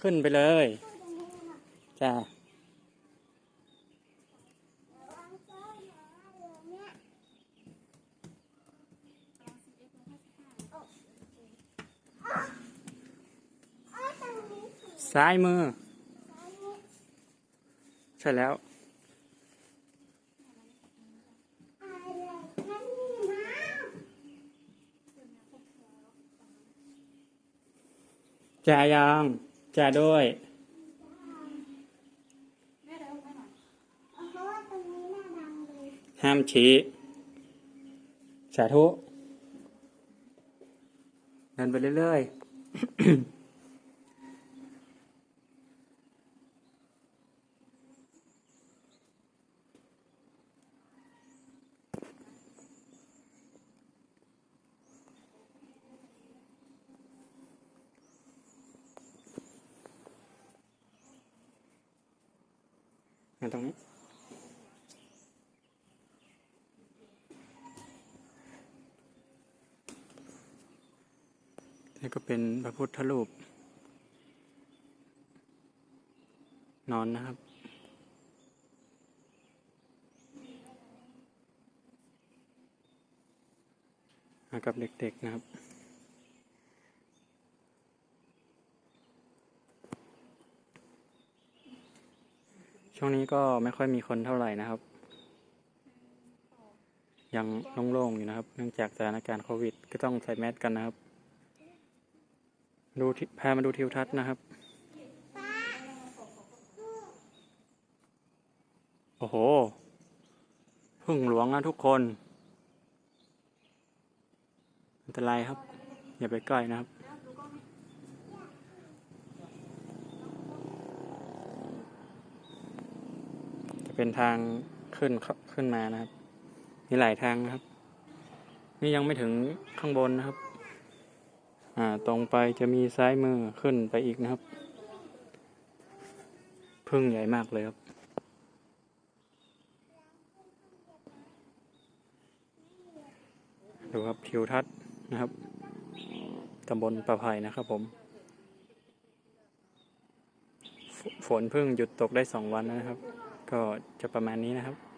ขึ้นไปเลยจ้าซ้ายมือ ใช่แล้ว อะไรนั่นนี่นะ จ่ายองจ่าด้วยเพราะว่าตรงนี้น่าดังเลยห้ามชี้สาธุเดินไปเรื่อยๆ มาตรงนี้นี่ก็เป็นพระพุทธรูป นอนนะครับมากับเด็กๆนะครับ ช่วงนี้ก็ไม่ค่อยมีคนเท่าไหร่นะครับ ยังโล่งๆอยู่นะครับ เนื่องจากสถานการณ์โควิด ก็ต้องใส่แมสกันนะครับ ดูพามาดูทิวทัศน์นะครับ โอ้โหพึ่งหลวงนะทุกคน อันตรายครับ อย่าไปใกล้นะครับ เป็นทางขึ้นขึ้นมานะครับ มีหลายทางนะครับ นี่ยังไม่ถึงข้างบนนะครับ อ่า ตรงไปจะมีซ้ายมือขึ้นไปอีกนะครับ พึ่งใหญ่มากเลยครับ ดูครับทิวทัศน์นะครับตำบลประไผ่นะครับผม ฝนเพิ่งหยุดตกได้สองวันนะครับ ก็จะประมาณนี้นะครับ